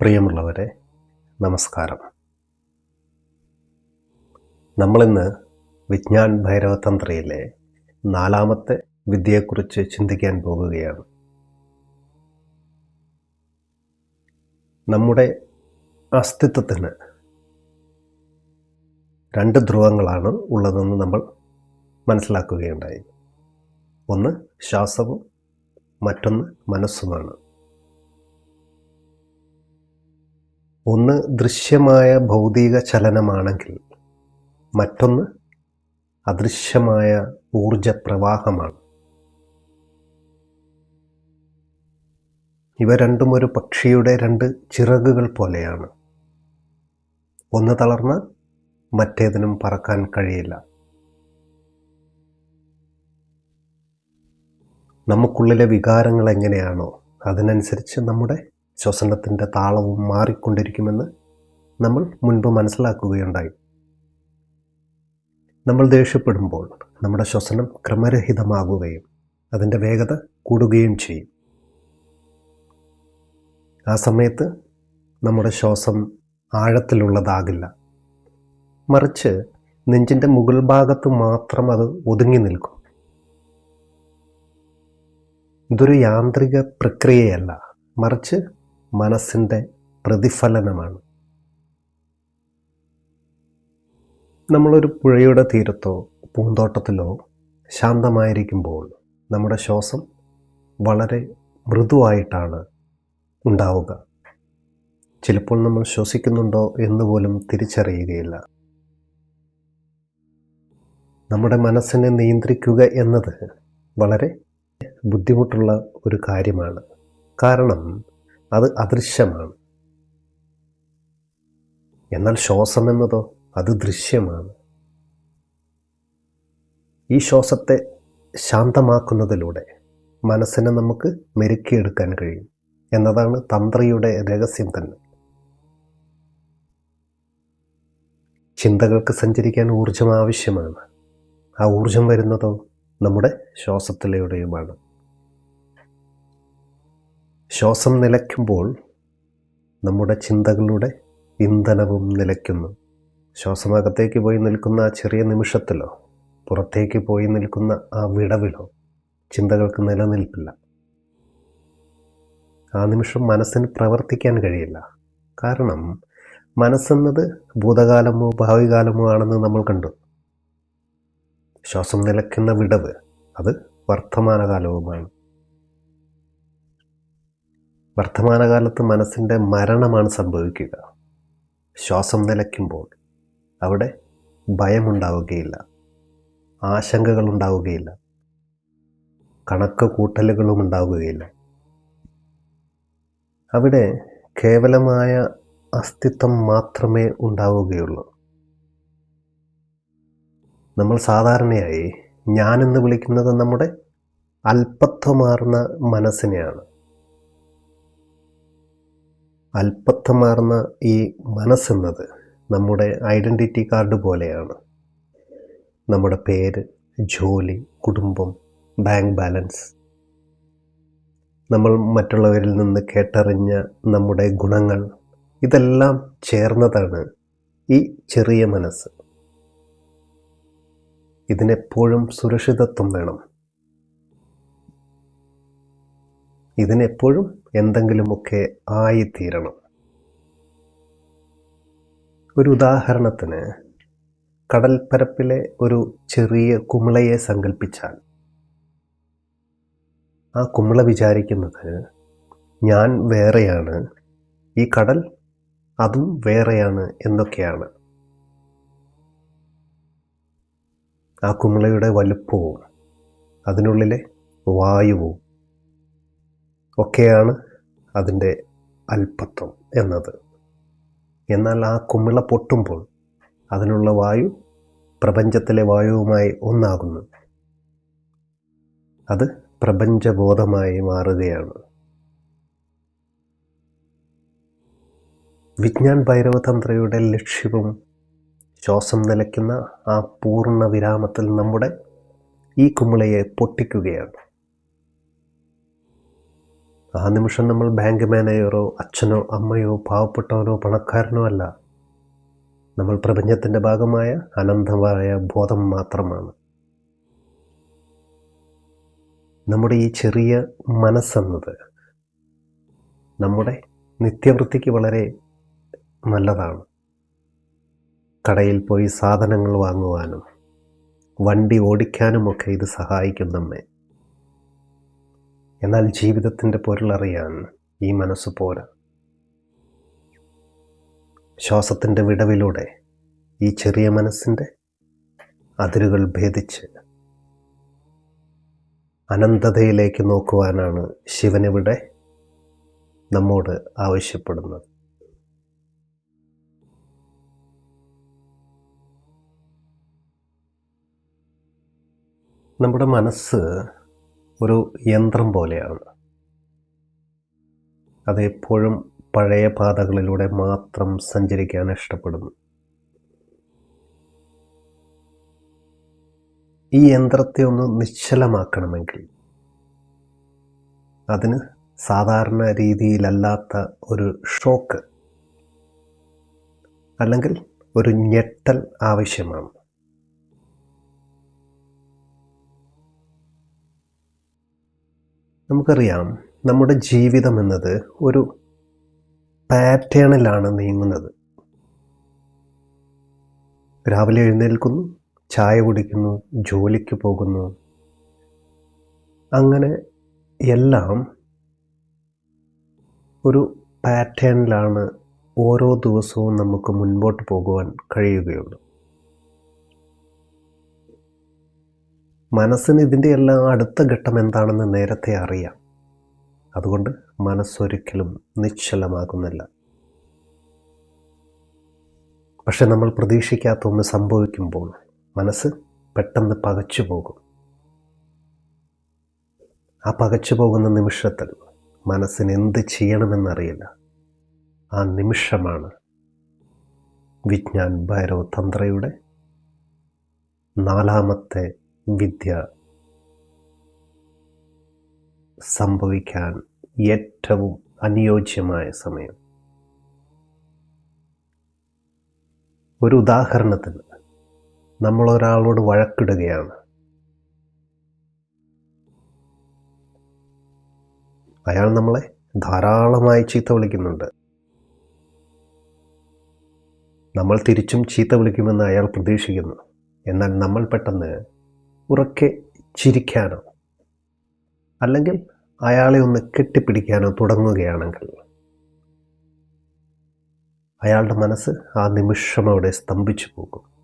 പ്രിയമുള്ളവരെ നമസ്കാരം. നമ്മളിന്ന് വിജ്ഞാൻ ഭൈരവ ഭൈരവതന്ത്രയിലെ നാലാമത്തെ വിദ്യയെക്കുറിച്ച് ചിന്തിക്കാൻ പോകുകയാണ്. നമ്മുടെ അസ്തിത്വത്തിന് രണ്ട് ധ്രുവങ്ങളാണ് ഉള്ളതെന്ന് നമ്മൾ മനസ്സിലാക്കുകയുണ്ടായി. ഒന്ന് ശ്വാസവും മറ്റൊന്ന് മനസ്സുമാണ്. ഒന്ന് ദൃശ്യമായ ഭൗതിക ചലനമാണെങ്കിൽ മറ്റൊന്ന് അദൃശ്യമായ ഊർജ പ്രവാഹമാണ് ഇവ രണ്ടും ഒരു പക്ഷിയുടെ രണ്ട് ചിറകുകൾ പോലെയാണ്. ഒന്ന് തളർന്ന് മറ്റേതിനും പറക്കാൻ കഴിയില്ല. നമുക്കുള്ളിലെ വികാരങ്ങൾ എങ്ങനെയാണോ അതിനനുസരിച്ച് നമ്മുടെ ശ്വസനത്തിന്റെ താളവും മാറിക്കൊണ്ടിരിക്കുമെന്ന് നമ്മൾ മുൻപ് മനസ്സിലാക്കുകയുണ്ടായി. നമ്മൾ ദേഷ്യപ്പെടുമ്പോൾ നമ്മുടെ ശ്വസനം ക്രമരഹിതമാകുകയും അതിന്റെ വേഗത കൂടുകയും ചെയ്യും. ആ സമയത്ത് നമ്മുടെ ശ്വാസം ആഴത്തിലുള്ളതാകില്ല. മറിച്ച് നെഞ്ചിന്റെ മുകൾ ഭാഗത്ത് മാത്രം അത് ഒതുങ്ങി നിൽക്കും. ഇതൊരു യാന്ത്രിക പ്രക്രിയയല്ല. മറിച്ച് മനസ്സിന്റെ പ്രതിഫലനമാണ്. നമ്മളൊരു പുഴയുടെ തീരത്തോ പൂന്തോട്ടത്തിലോ ശാന്തമായിരിക്കുമ്പോൾ നമ്മുടെ ശ്വാസം വളരെ മൃദുവായിട്ടാണ് ഉണ്ടാവുക. ചിലപ്പോൾ നമ്മൾ ശ്വസിക്കുന്നുണ്ടോ എന്ന് പോലും തിരിച്ചറിയുകയില്ല. നമ്മുടെ മനസ്സിനെ നിയന്ത്രിക്കുക എന്നത് വളരെ ബുദ്ധിമുട്ടുള്ള ഒരു കാര്യമാണ്. കാരണം അത് അദൃശ്യമാണ്. എന്നാൽ ശ്വാസം എന്നതോ അത് ദൃശ്യമാണ്. ഈ ശ്വാസത്തെ ശാന്തമാക്കുന്നതിലൂടെ മനസ്സിനെ നമുക്ക് മെരുക്കിയെടുക്കാൻ കഴിയും. എന്നതാണ് തന്ത്രിയുടെ രഹസ്യം തന്നെ. ചിന്തകൾക്ക് സഞ്ചരിക്കാൻ ഊർജം ആവശ്യമാണ്. ആ ഊർജം വരുന്നതോ നമ്മുടെ ശ്വാസത്തിലൂടെയുമാണ്. ശ്വാസം നിലയ്ക്കുമ്പോൾ നമ്മുടെ ചിന്തകളുടെ ഇന്ധനവും നിലയ്ക്കുന്നു. ശ്വാസമകത്തേക്ക് പോയി നിൽക്കുന്ന ആ ചെറിയ നിമിഷത്തിലോ പുറത്തേക്ക് പോയി നിൽക്കുന്ന ആ വിടവിലോ ചിന്തകൾക്ക് നിലനിൽപ്പില്ല. ആ നിമിഷം മനസ്സിന് പ്രവർത്തിക്കാൻ കഴിയില്ല. കാരണം മനസ്സെന്നത് ഭൂതകാലമോ ഭാവികാലമോ ആണെന്ന് നമ്മൾ കണ്ടു. ശ്വാസം നിലയ്ക്കുന്ന വിടവ് അത് വർത്തമാനകാലവുമാണ്. വർത്തമാനകാലത്ത് മനസ്സിന്റെ മരണമാണ് സംഭവിക്കുക. ശ്വാസം നിലയ്ക്കുമ്പോൾ അവിടെ ഭയമുണ്ടാവുകയില്ല. ആശങ്കകൾ ഉണ്ടാവുകയില്ല കണക്ക് കൂട്ടലുകളും ഉണ്ടാവുകയില്ല. അവിടെ കേവലമായ അസ്തിത്വം മാത്രമേ ഉണ്ടാവുകയുള്ളൂ. നമ്മൾ സാധാരണയായി ഞാനെന്ന് വിളിക്കുന്നത് നമ്മുടെ അല്പത്വമാർന്ന മനസ്സിനെയാണ്. അല്പത്വമാർന്ന ഈ മനസ്സെന്നത് നമ്മുടെ ഐഡന്റിറ്റി കാർഡ് പോലെയാണ്. നമ്മുടെ പേര് ജോലി കുടുംബം ബാങ്ക് ബാലൻസ്. നമ്മൾ മറ്റുള്ളവരിൽ നിന്ന് കേട്ടറിഞ്ഞ നമ്മുടെ ഗുണങ്ങൾ ഇതെല്ലാം ചേർന്നതാണ് ഈ ചെറിയ മനസ്സ്. ഇതിനെപ്പോഴും സുരക്ഷിതത്വം വേണം. ഇതിനെപ്പോഴും എന്തെങ്കിലുമൊക്കെ ആയിത്തീരണം. ഒരു ഉദാഹരണത്തിന് കടൽപ്പരപ്പിലെ ഒരു ചെറിയ കുമിളയെ സങ്കല്പിച്ചാൽ ആ കുമിള വിചാരിക്കുന്നത് ഞാൻ വേറെയാണ്. ഈ കടൽ അതും വേറെയാണ് എന്നൊക്കെയാണ്. ആ കുമിളയുടെ വലുപ്പവും അതിനുള്ളിലെ വായുവും ഒക്കെയാണ് അതിന്റെ അല്പത്വം എന്നത്. എന്നാൽ ആ കുമിള പൊട്ടുമ്പോൾ അതിനുള്ള വായു പ്രപഞ്ചത്തിലെ വായുവുമായി ഒന്നാകുന്നു. അത് പ്രപഞ്ചബോധമായി മാറുകയാണ്. വിജ്ഞാൻ ഭൈരവതന്ത്രയുടെ ലക്ഷ്യവും ശ്വാസം നിലയ്ക്കുന്ന ആ പൂർണ വിരാമത്തിൽ നമ്മുടെ ഈ കുമിളയെ പൊട്ടിക്കുകയാണ്. ആ നിമിഷം നമ്മൾ ബാങ്ക് മാനേജറോ അച്ഛനോ അമ്മയോ പാവപ്പെട്ടവനോ പണക്കാരനോ അല്ല. നമ്മൾ പ്രപഞ്ചത്തിന്റെ ഭാഗമായ അനന്തമായ ബോധം മാത്രമാണ്. നമ്മുടെ ഈ ചെറിയ മനസ്സെന്നത് നമ്മുടെ നിത്യവൃത്തിക്ക് വളരെ നല്ലതാണ്. കടയിൽ പോയി സാധനങ്ങൾ വാങ്ങുവാനും വണ്ടി ഓടിക്കാനുമൊക്കെ ഇത് സഹായിക്കും നമ്മെ. എന്നാൽ ജീവിതത്തിന്റെ പൊരുളറിയാൻ ഈ മനസ്സ് പോരാ. ശ്വാസത്തിന്റെ വിടവിലൂടെ ഈ ചെറിയ മനസ്സിന്റെ അതിരുകൾ ഭേദിച്ച് അനന്തതയിലേക്ക് നോക്കുവാനാണ് ശിവനിവിടെ നമ്മോട് ആവശ്യപ്പെടുന്നത്. നമ്മുടെ മനസ്സ് ഒരു യന്ത്രം പോലെയാണ്. അത് എപ്പോഴും പഴയ പാതകളിലൂടെ മാത്രം സഞ്ചരിക്കാൻ ഇഷ്ടപ്പെടുന്നു. ഈ യന്ത്രത്തെ ഒന്ന് നിശ്ചലമാക്കണമെങ്കിൽ അതിന് സാധാരണ രീതിയിലല്ലാത്ത ഒരു ഷോക്ക് അല്ലെങ്കിൽ ഒരു ഞെട്ടൽ ആവശ്യമാണ്. നമുക്കറിയാം നമ്മുടെ ജീവിതം എന്നത് ഒരു പാറ്റേണിലാണ് നീങ്ങുന്നത്. രാവിലെ എഴുന്നേൽക്കുന്നു ചായ കുടിക്കുന്നു ജോലിക്ക് പോകുന്നു. അങ്ങനെ എല്ലാം ഒരു പാറ്റേണിലാണ് ഓരോ ദിവസവും നമുക്ക് മുൻപോട്ട് പോകുവാൻ കഴിയുകയുള്ളൂ. മനസ്സിന് ഇതിന്റെ എല്ലാം അടുത്ത ഘട്ടം എന്താണെന്ന് നേരത്തെ അറിയാം. അതുകൊണ്ട് മനസ്സൊരിക്കലും നിശ്ചലമാകുന്നില്ല. പക്ഷെ നമ്മൾ പ്രതീക്ഷിക്കാത്ത ഒന്ന് സംഭവിക്കുമ്പോൾ മനസ്സ് പെട്ടെന്ന് പകച്ചു പോകും. ആ പകച്ചു പോകുന്ന നിമിഷത്തിൽ മനസ്സിന് എന്ത് ചെയ്യണമെന്നറിയില്ല. ആ നിമിഷമാണ് വിജ്ഞാൻ ഭൈരവ് തന്ത്രയുടെ നാലാമത്തെ വിദ്യ സംഭവിക്കാൻ ഏറ്റവും അനുയോജ്യമായ സമയം. ഒരു ഉദാഹരണത്തിന് നമ്മൾ ഒരാളോട് വഴക്കിടുകയാണ്. അയാൾ നമ്മളെ ധാരാളമായി ചീത്ത വിളിക്കുന്നുണ്ട്. നമ്മൾ തിരിച്ചും ചീത്ത വിളിക്കുമെന്ന് അയാൾ പ്രതീക്ഷിക്കുന്നു. എന്നാൽ നമ്മൾ പെട്ടെന്ന് ഉറക്കെ ചിരിക്കാനോ അല്ലെങ്കിൽ അയാളെ ഒന്ന് കെട്ടിപ്പിടിക്കാനോ തുടങ്ങുകയാണെങ്കിൽ അയാളുടെ മനസ്സ് ആ നിമിഷം അവിടെ സ്തംഭിച്ചു പോകും.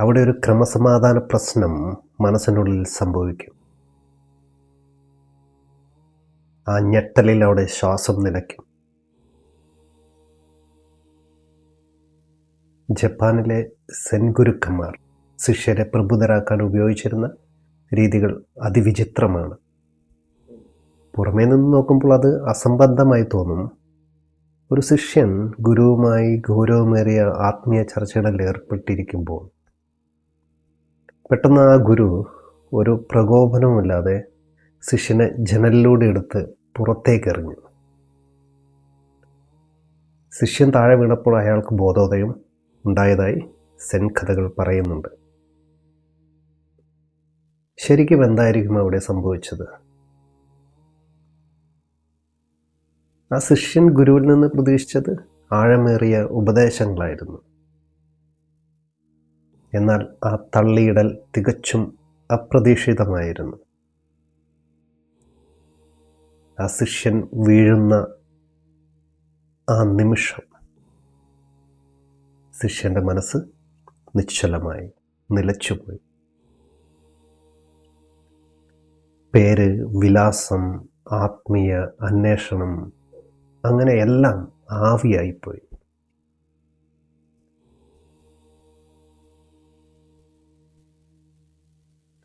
അവിടെ ഒരു ക്രമസമാധാന പ്രശ്നം മനസ്സിനുള്ളിൽ സംഭവിക്കും. ആ ഞെട്ടലിൽ അവിടെ ശ്വാസം നിലയ്ക്കും. ജപ്പാനിലെ സെൻ ഗുരുക്കന്മാർ ശിഷ്യരെ പ്രബുദ്ധരാക്കാൻ ഉപയോഗിച്ചിരുന്ന രീതികൾ അതിവിചിത്രമാണ്. പുറമേ നിന്ന് നോക്കുമ്പോൾ അത് അസംബന്ധമായി തോന്നും. ഒരു ശിഷ്യൻ ഗുരുവുമായി ഗൗരവമേറിയ ആത്മീയ ചർച്ചകളിൽ ഏർപ്പെട്ടിരിക്കുമ്പോൾ പെട്ടെന്ന് ആ ഗുരു ഒരു പ്രകോപനവുമില്ലാതെ ശിഷ്യനെ ജനലിലൂടെ എടുത്ത് പുറത്തേക്ക് എറിഞ്ഞു ശിഷ്യൻ താഴെ വീണപ്പോൾ അയാൾക്ക് ബോധോദയം ഉണ്ടായതായി സെൻ കഥകൾ പറയുന്നുണ്ട്. ശരിക്കും എന്തായിരിക്കും അവിടെ സംഭവിച്ചത്? ആ ശിഷ്യൻ ഗുരുവിൽ നിന്ന് പ്രതീക്ഷിച്ചത് ആഴമേറിയ ഉപദേശങ്ങളായിരുന്നു. എന്നാൽ ആ തള്ളിയിടൽ തികച്ചും അപ്രതീക്ഷിതമായിരുന്നു. ആ ശിഷ്യൻ വീഴുന്ന ആ നിമിഷം ശിഷ്യന്റെ മനസ്സ് നിശ്ചലമായി നിലച്ചുപോയി. പേര് വിലാസം ആത്മീയ അന്വേഷണം അങ്ങനെ എല്ലാം ആവിയായിപ്പോയി.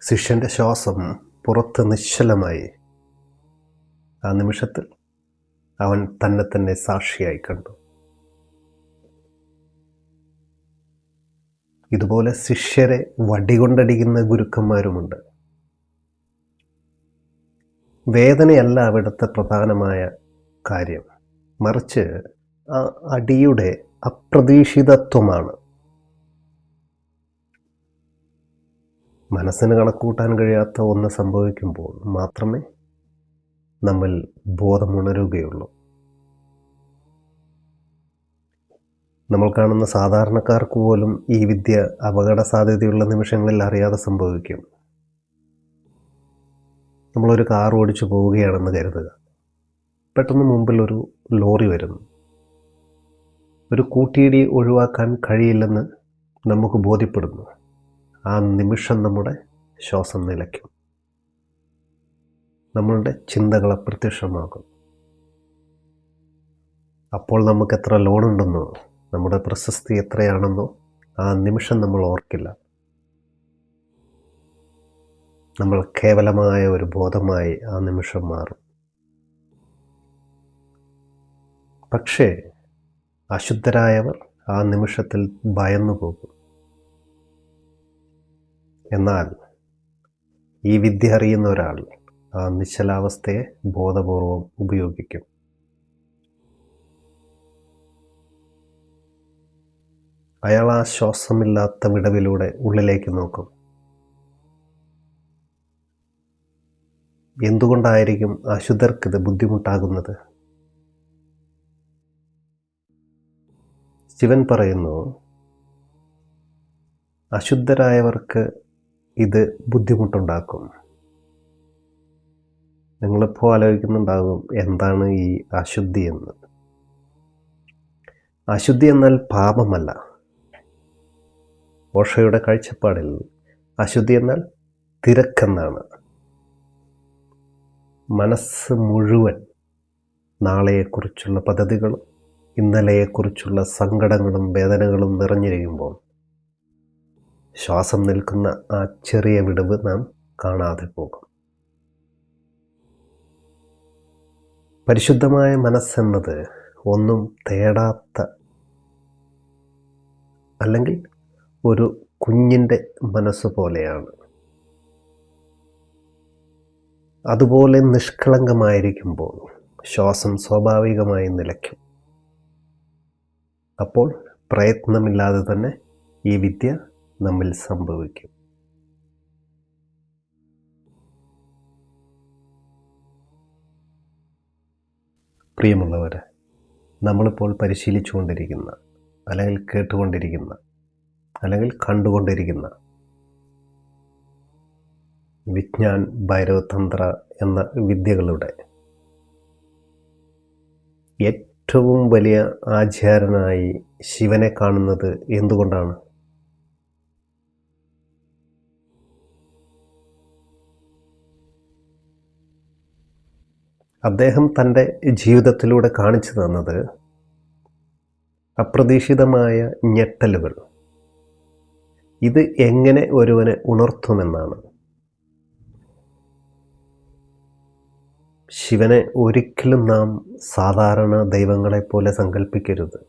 ശിഷ്യന്റെ ശ്വാസം പുറത്ത് നിശ്ചലമായി. ആ നിമിഷത്തിൽ അവൻ തന്നെ തന്നെ സാക്ഷിയായി കണ്ടു. ഇതുപോലെ ശിഷ്യരെ വടികൊണ്ടടിക്കുന്ന ഗുരുക്കന്മാരുമുണ്ട്. വേദനയല്ല അവിടുത്തെ പ്രധാനമായ കാര്യം. മറിച്ച് ആ അടിയുടെ അപ്രതീക്ഷിതത്വമാണ്. മനസ്സിന് കണക്കൂട്ടാൻ കഴിയാത്ത ഒന്ന് സംഭവിക്കുമ്പോൾ മാത്രമേ നമ്മൾ ബോധമുണരുകയുള്ളൂ. നമ്മൾ കാണുന്ന സാധാരണക്കാർക്ക് പോലും ഈ വിദ്യ അപകട സാധ്യതയുള്ള നിമിഷങ്ങളിൽ അറിയാതെ സംഭവിക്കും. നമ്മളൊരു കാർ ഓടിച്ചു പോവുകയാണെന്ന് കരുതുക. പെട്ടെന്ന് മുമ്പിൽ ഒരു ലോറി വരുന്നു. ഒരു കൂട്ടിയിടി ഒഴിവാക്കാൻ കഴിയില്ലെന്ന് നമുക്ക് ബോധ്യപ്പെടുന്നു. ആ നിമിഷം നമ്മുടെ ശ്വാസം നിലയ്ക്കും. നമ്മളുടെ ചിന്തകൾ അപ്രത്യക്ഷമാകും. അപ്പോൾ നമുക്ക് എത്ര ലോണുണ്ടെന്നോ? നമ്മുടെ പ്രശസ്തി എത്രയാണെന്നോ ആ നിമിഷം നമ്മൾ ഓർക്കില്ല. നമ്മൾ കേവലമായ ഒരു ബോധമായി ആ നിമിഷം മാറും. പക്ഷേ അശുദ്ധരായവർ ആ നിമിഷത്തിൽ ഭയന്നു പോകും. എന്നാൽ ഈ വിദ്യ അറിയുന്ന ഒരാൾ ആ നിശ്ചലാവസ്ഥയെ ബോധപൂർവം ഉപയോഗിക്കും. അയാൾ ആ ശ്വാസമില്ലാത്ത വിടവിലൂടെ ഉള്ളിലേക്ക് നോക്കും. എന്തുകൊണ്ടായിരിക്കും അശുദ്ധർക്കിത് ബുദ്ധിമുട്ടാകുന്നത്? ശിവൻ പറയുന്നു അശുദ്ധരായവർക്ക് ഇത് ബുദ്ധിമുട്ടുണ്ടാക്കും. നിങ്ങളിപ്പോൾ ആലോചിക്കുന്നുണ്ടാകും എന്താണ് ഈ അശുദ്ധി എന്ന്. അശുദ്ധി എന്നാൽ പാപമല്ല. ഓഷയുടെ കാഴ്ചപ്പാടിൽ അശുദ്ധി എന്നാൽ തിരക്കെന്നാണ്. മനസ്സ് മുഴുവൻ നാളെയെക്കുറിച്ചുള്ള പദ്ധതികളും ഇന്നലെയെക്കുറിച്ചുള്ള സങ്കടങ്ങളും വേദനകളും നിറഞ്ഞിരിക്കുമ്പോൾ ശ്വാസം നിൽക്കുന്ന ആ ചെറിയ വിടവ് നാം കാണാതെ പോകും. പരിശുദ്ധമായ മനസ്സെന്നത് ഒന്നും തേടാത്ത അല്ലെങ്കിൽ ഒരു കുഞ്ഞിന്റെ മനസ്സ് പോലെയാണ്. അതുപോലെ നിഷ്കളങ്കമായിരിക്കുമ്പോൾ ശ്വാസം സ്വാഭാവികമായി നിലയ്ക്കും. അപ്പോൾ പ്രയത്നമില്ലാതെ തന്നെ ഈ വിദ്യ നമ്മിൽ സംഭവിക്കും. പ്രിയമുള്ളവരെ നമ്മളിപ്പോൾ പരിശീലിച്ചുകൊണ്ടിരിക്കുന്ന അല്ലെങ്കിൽ കേട്ടുകൊണ്ടിരിക്കുന്ന അല്ലെങ്കിൽ കണ്ടുകൊണ്ടിരിക്കുന്ന വിജ്ഞാൻ ഭൈരവതന്ത്ര എന്ന വിദ്യകളുടെ ഏറ്റവും വലിയ ആചാരനായി ശിവനെ കാണുന്നത് എന്തുകൊണ്ടാണ്? അദ്ദേഹം തന്റെ ജീവിതത്തിലൂടെ കാണിച്ചു തന്നത് അപ്രതീക്ഷിതമായ ഞെട്ടലുകൾ. ഇത് എങ്ങനെ ഒരുവനെ ഉണർത്തുമെന്നാണ്. ശിവനെ ഒരിക്കലും നാം സാധാരണ ദൈവങ്ങളെപ്പോലെ സങ്കല്പിക്കരുത്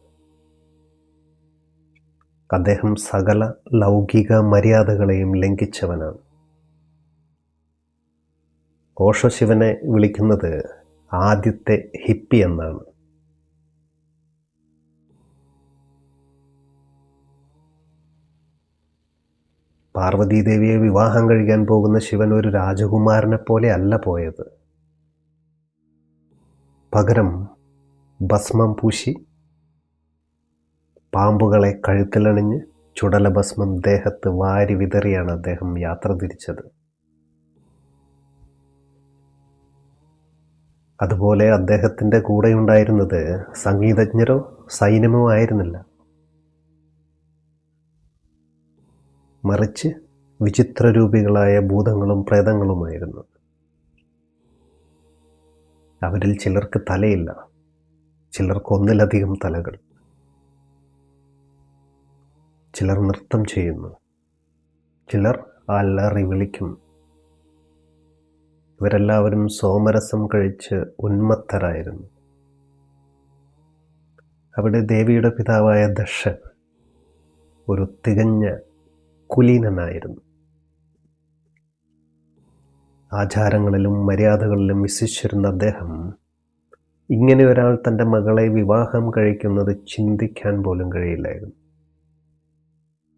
അദ്ദേഹം സകല ലൗകിക മര്യാദകളെയും ലംഘിച്ചവനാണ്. ഓഷോ ശിവനെ വിളിക്കുന്നത് ആദ്യത്തെ ഹിപ്പി എന്നാണ്. പാർവതീദേവിയെ വിവാഹം കഴിക്കാൻ പോകുന്ന ശിവൻ ഒരു രാജകുമാരനെ പോലെ അല്ല പോയത്. പകരം ഭസ്മം പൂശി പാമ്പുകളെ കഴുത്തിലണിഞ്ഞ് ചുടലഭസ്മം ദേഹത്ത് വാരി വിതറിയാണ് അദ്ദേഹം യാത്ര തിരിച്ചത്. അതുപോലെ അദ്ദേഹത്തിന്റെ കൂടെയുണ്ടായിരുന്നത് സംഗീതജ്ഞരോ സൈന്യമോ ആയിരുന്നില്ല. മറിച്ച് വിചിത്രരൂപികളായ ഭൂതങ്ങളും പ്രേതങ്ങളുമായിരുന്നു. അവരിൽ ചിലർക്ക് തലയില്ല ചിലർക്ക് ഒന്നിലധികം തലകൾ. ചിലർ നൃത്തം ചെയ്യുന്നു ചിലർ അല്ലറി വിളിക്കും. ഇവരെല്ലാവരും സോമരസം കഴിച്ച് ഉന്മത്തരായിരുന്നു. അവിടെ ദേവിയുടെ പിതാവായ ദക്ഷൻ ഒരു തികഞ്ഞ കുലീനനായിരുന്നു. ആചാരങ്ങളിലും മര്യാദകളിലും വിശ്വസിച്ചിരുന്ന അദ്ദേഹം ഇങ്ങനെ ഒരാൾ തന്റെ മകളെ വിവാഹം കഴിക്കുന്നത് ചിന്തിക്കാൻ പോലും കഴിയില്ലായിരുന്നു.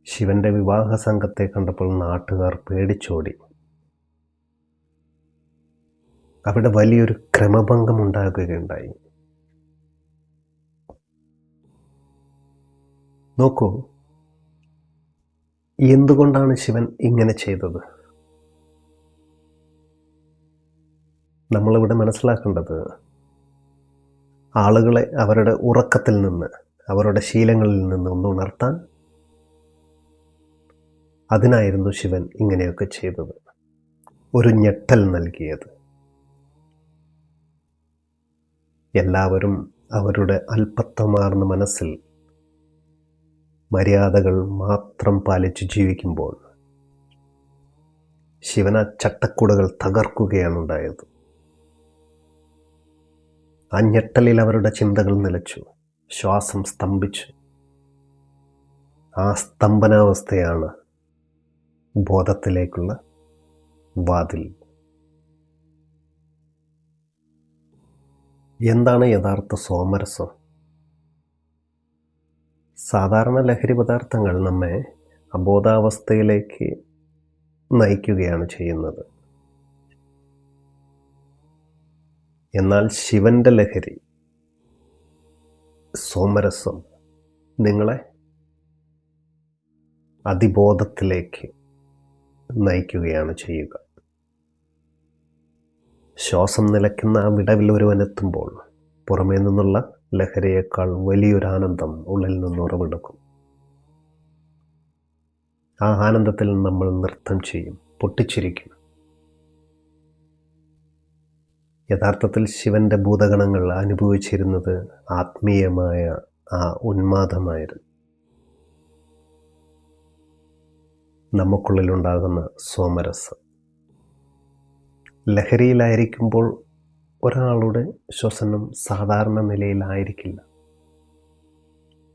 ശിവന്റെ വിവാഹ സംഘത്തെ കണ്ടപ്പോൾ നാട്ടുകാർ പേടിച്ചോടി. അവിടെ വലിയൊരു ക്രമഭംഗം ഉണ്ടാകുകയുണ്ടായി. നോക്കൂ എന്തുകൊണ്ടാണ് ശിവൻ ഇങ്ങനെ ചെയ്തത്? നമ്മളിവിടെ മനസ്സിലാക്കേണ്ടത് ആളുകളെ അവരുടെ ഉറക്കത്തിൽ നിന്ന് അവരുടെ ശീലങ്ങളിൽ നിന്ന് ഒന്ന് ഉണർത്താൻ അതിനായിരുന്നു ശിവൻ ഇങ്ങനെയൊക്കെ ചെയ്തത്. ഒരു ഞെട്ടൽ നൽകിയത്. എല്ലാവരും അവരുടെ അല്പത്വമാർന്ന മനസ്സിൽ മര്യാദകൾ മാത്രം പാലിച്ചു ജീവിക്കുമ്പോൾ ശിവന ചട്ടക്കൂടകൾ തകർക്കുകയാണ് ഉണ്ടായത് ആ ഞെട്ടലിൽ അവരുടെ ചിന്തകൾ നിലച്ചു. ശ്വാസം സ്തംഭിച്ചു. ആ സ്തംഭനാവസ്ഥയാണ് ബോധത്തിലേക്കുള്ള വാതിൽ. എന്താണ് യഥാർത്ഥ സോമരസം? സാധാരണ ലഹരി പദാർത്ഥങ്ങൾ നമ്മെ അബോധാവസ്ഥയിലേക്ക് നയിക്കുകയാണ് ചെയ്യുന്നത്. എന്നാൽ ശിവന്റെ ലഹരി സോമരസം നിങ്ങളെ അതിബോധത്തിലേക്ക് നയിക്കുകയാണ് ചെയ്യുക. ശ്വാസം നിലയ്ക്കുന്ന ആ വിടവിൽ ഒരുവനെത്തുമ്പോൾ പുറമേ നിന്നുള്ള ലഹരിയേക്കാൾ വലിയൊരു ആനന്ദം ഉള്ളിൽ നിന്ന് ഉറവെടുക്കും. ആ ആനന്ദത്തിൽ നമ്മൾ നൃത്തം ചെയ്യും പൊട്ടിച്ചിരിക്കും. യഥാർത്ഥത്തിൽ ശിവന്റെ ഭൂതഗണങ്ങൾ അനുഭവിച്ചിരുന്നത് ആത്മീയമായ ആ ഉന്മാദമായിരുന്നു. നമുക്കുള്ളിലുണ്ടാകുന്ന സോമരസം. ലഹരിയിലായിരിക്കുമ്പോൾ ഒരാളുടെ ശ്വസനം സാധാരണ നിലയിലായിരിക്കില്ല.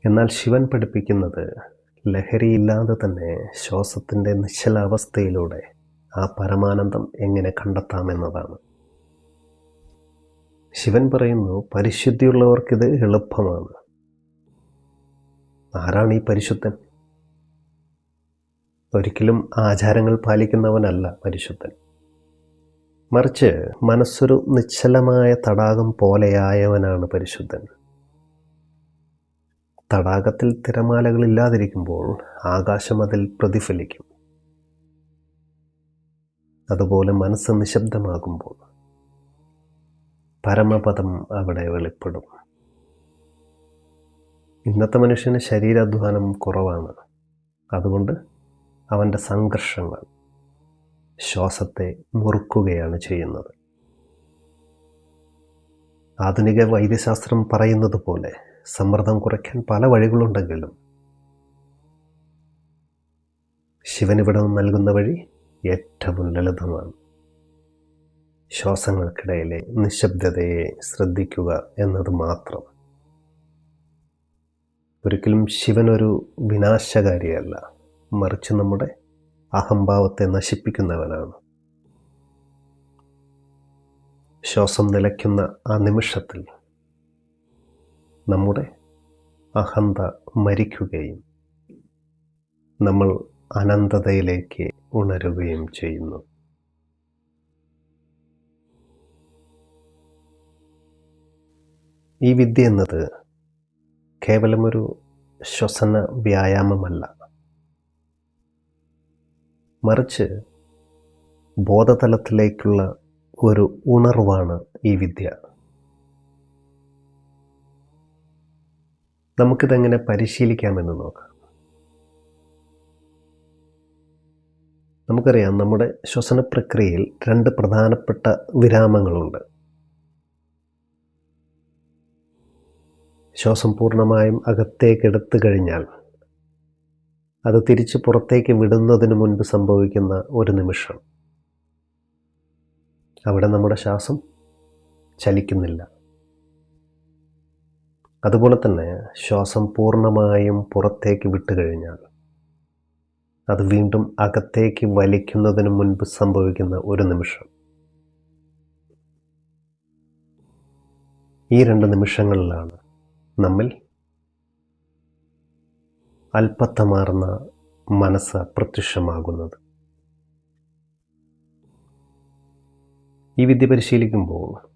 എന്നാൽ ശിവൻ പഠിപ്പിക്കുന്നത് ലഹരിയില്ലാതെ തന്നെ ശ്വാസത്തിന്റെ നിശ്ചലാവസ്ഥയിലൂടെ ആ പരമാനന്ദം എങ്ങനെ കണ്ടെത്താമെന്നതാണ്. ശിവൻ പറയുന്നു പരിശുദ്ധിയുള്ളവർക്കിത് എളുപ്പമാണ്. ആരാണ് ഈ പരിശുദ്ധൻ? ഒരിക്കലും ആചാരങ്ങൾ പാലിക്കുന്നവനല്ല പരിശുദ്ധൻ. മറിച്ച് മനസ്സൊരു നിശ്ചലമായ തടാകം പോലെയായവനാണ് പരിശുദ്ധൻ. തടാകത്തിൽ തിരമാലകളില്ലാതിരിക്കുമ്പോൾ ആകാശം അതിൽ പ്രതിഫലിക്കും. അതുപോലെ മനസ്സ് നിശബ്ദമാകുമ്പോൾ പരമപദം അവിടെ വെളിപ്പെടും. ഇന്നത്തെ മനുഷ്യന് ശരീരാധ്വാനം കുറവാണ്. അതുകൊണ്ട് അവന്റെ സംഘർഷങ്ങൾ ശ്വാസത്തെ മുറുക്കുകയാണ് ചെയ്യുന്നത്. ആധുനിക വൈദ്യശാസ്ത്രം പറയുന്നത് പോലെ സമ്മർദ്ദം കുറയ്ക്കാൻ പല വഴികളുണ്ടെങ്കിലും ശിവനിവിടെ നൽകുന്ന വഴി ഏറ്റവും ലളിതമാണ്. ശ്വാസങ്ങൾക്കിടയിലെ നിശബ്ദതയെ ശ്രദ്ധിക്കുക എന്നത് മാത്രം. ഒരിക്കലും ശിവനൊരു വിനാശകാരിയല്ല. മറിച്ച് നമ്മുടെ അഹംഭാവത്തെ നശിപ്പിക്കുന്നവനാണ്. ശ്വാസം നിലയ്ക്കുന്ന ആ നിമിഷത്തിൽ നമ്മുടെ അഹന്ത മരിക്കുകയും നമ്മൾ അനന്തതയിലേക്ക് ഉണരുകയും ചെയ്യുന്നു. ഈ വിദ്യ എന്നത് കേവലമൊരു ശ്വസന വ്യായാമമല്ല. മറിച്ച് ബോധതലത്തിലേക്കുള്ള ഒരു ഉണർവാണ് ഈ വിദ്യ. നമുക്കിതെങ്ങനെ പരിശീലിക്കാമെന്ന് നോക്കാം. നമുക്കറിയാം നമ്മുടെ ശ്വസന പ്രക്രിയയിൽ രണ്ട് പ്രധാനപ്പെട്ട വിരാമങ്ങളുണ്ട്. ശ്വാസം പൂർണമായും അകത്തേക്കെടുത്തു കഴിഞ്ഞാൽ അത് തിരിച്ച് പുറത്തേക്ക് വിടുന്നതിന് മുൻപ് സംഭവിക്കുന്ന ഒരു നിമിഷം. അവിടെ നമ്മുടെ ശ്വാസം ചലിക്കുന്നില്ല. അതുപോലെ തന്നെ ശ്വാസം പൂർണമായും പുറത്തേക്ക് വിട്ടുകഴിഞ്ഞാൽ അത് വീണ്ടും അകത്തേക്ക് വലിക്കുന്നതിന് മുൻപ് സംഭവിക്കുന്ന ഒരു നിമിഷം. ഈ രണ്ട് നിമിഷങ്ങളിലാണ് നമ്മിൽ അല്പത്തമാർന്ന മനസ്സ് പ്രത്യക്ഷമാകുന്നത്. ഈ വിദ്യ പരിശീലിക്കുമ്പോൾ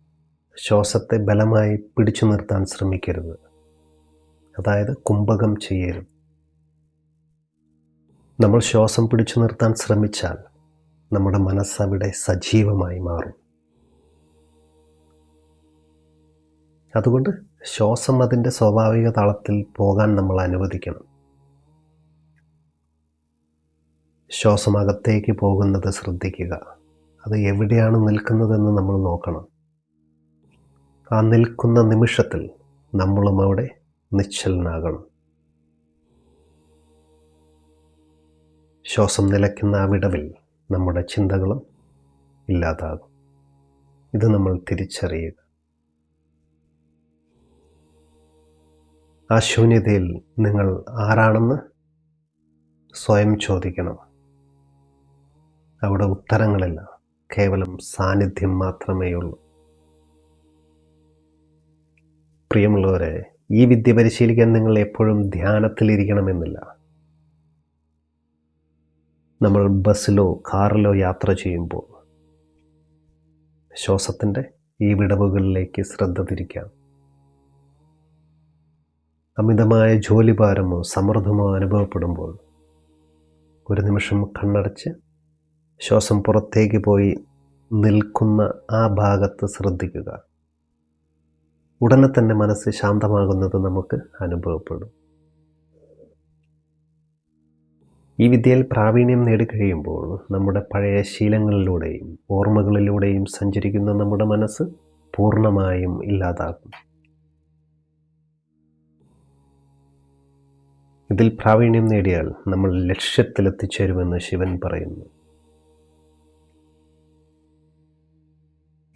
ശ്വാസത്തെ ബലമായി പിടിച്ചു നിർത്താൻ ശ്രമിക്കരുത്. അതായത് കുംഭകം ചെയ്യരുത്. നമ്മൾ ശ്വാസം പിടിച്ചു നിർത്താൻ ശ്രമിച്ചാൽ നമ്മുടെ മനസ്സ് അവിടെ സജീവമായി മാറും. അതുകൊണ്ട് ശ്വാസം അതിന്റെ സ്വാഭാവിക തളത്തിൽ പോകാൻ നമ്മൾ അനുവദിക്കണം. ശ്വാസം അകത്തേക്ക് പോകുന്നത് ശ്രദ്ധിക്കുക. അത് എവിടെയാണ് നിൽക്കുന്നതെന്ന് നമ്മൾ നോക്കണം. ആ നിൽക്കുന്ന നിമിഷത്തിൽ നമ്മളും അവിടെ നിശ്ചലനാകണം. ശ്വാസം നിലയ്ക്കുന്ന ആ വിടവിൽ നമ്മുടെ ചിന്തകളും ഇല്ലാതാകും. ഇത് നമ്മൾ തിരിച്ചറിയുക. ആ ശൂന്യതയിൽ നിങ്ങൾ ആരാണെന്ന് സ്വയം ചോദിക്കണം. അവിടെ ഉത്തരങ്ങളില്ല. കേവലം സാന്നിധ്യം മാത്രമേ ഉള്ളൂ പ്രിയമുള്ളവരെ ഈ വിദ്യ പരിശീലിക്കാൻ നിങ്ങൾ എപ്പോഴും ധ്യാനത്തിലിരിക്കണമെന്നില്ല. നമ്മൾ ബസ്സിലോ കാറിലോ യാത്ര ചെയ്യുമ്പോൾ ശ്വാസത്തിന്റെ ഈ വിടവുകളിലേക്ക് ശ്രദ്ധ തിരിക്കാം. അമിതമായ ജോലിഭാരമോ സമൃദ്ധമോ അനുഭവപ്പെടുമ്പോൾ ഒരു നിമിഷം കണ്ണടച്ച് ശ്വാസം പുറത്തേക്ക് പോയി നിൽക്കുന്ന ആ ഭാഗത്ത് ശ്രദ്ധിക്കുക. ഉടനെ തന്നെ മനസ്സ് ശാന്തമാകുന്നത് നമുക്ക് അനുഭവപ്പെടും. ഈ വിദ്യയിൽ പ്രാവീണ്യം നേടിക്കഴിയുമ്പോൾ നമ്മുടെ പഴയ ശീലങ്ങളിലൂടെയും ഓർമ്മകളിലൂടെയും സഞ്ചരിക്കുന്ന നമ്മുടെ മനസ്സ് പൂർണമായും ഇല്ലാതാകും. ഇതിൽ പ്രാവീണ്യം നേടിയാൽ നമ്മൾ ലക്ഷ്യത്തിലെത്തിച്ചേരുമെന്ന് ശിവൻ പറയുന്നു.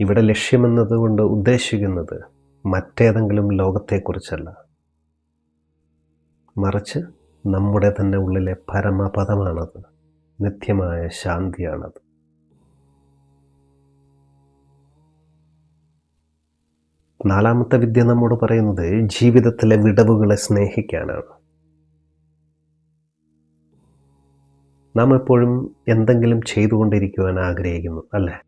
ഇവിടെ ലക്ഷ്യമെന്നതുകൊണ്ട് ഉദ്ദേശിക്കുന്നത് മറ്റേതെങ്കിലും ലോകത്തെക്കുറിച്ചല്ല. മറിച്ച് നമ്മുടെ തന്നെ ഉള്ളിലെ പരമപദമാണത്. നിത്യമായ ശാന്തിയാണത്. നാലാമത്തെ വിദ്യ നമ്മോട് പറയുന്നത് ജീവിതത്തിലെ വിടവുകളെ സ്നേഹിക്കാനാണ്. നാം എപ്പോഴും എന്തെങ്കിലും ചെയ്തുകൊണ്ടിരിക്കുവാൻ ആഗ്രഹിക്കുന്നു അല്ലേ?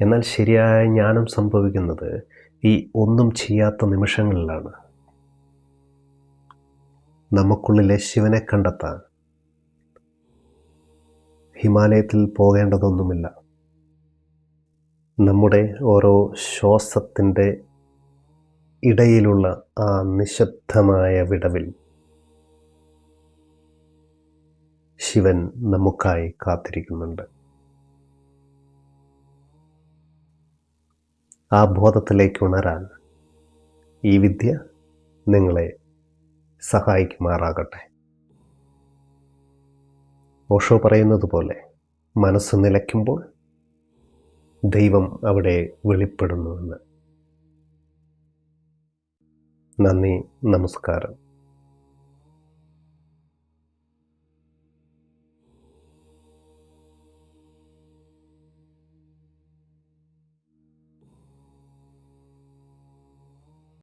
എന്നാൽ ശരിയായ ജ്ഞാനം സംഭവിക്കുന്നത് ഈ ഒന്നും ചെയ്യാത്ത നിമിഷങ്ങളിലാണ്. നമുക്കുള്ളിലെ ശിവനെ കണ്ടെത്താൻ ഹിമാലയത്തിൽ പോകേണ്ടതൊന്നുമില്ല. നമ്മുടെ ഓരോ ശ്വാസത്തിന്റെ ഇടയിലുള്ള ആ നിശബ്ദമായ വിടവിൽ ശിവൻ നമുക്കായി കാത്തിരിക്കുന്നുണ്ട്. ആ ബോധത്തിലേക്ക് ഉണരാൻ ഈ വിദ്യ നിങ്ങളെ സഹായിക്കുമാറാകട്ടെ. ഓഷോ പറയുന്നത് പോലെ മനസ്സ് നിലയ്ക്കുമ്പോൾ ദൈവം അവിടെ വെളിപ്പെടുന്നുവെന്ന്. നന്ദി നമസ്കാരം.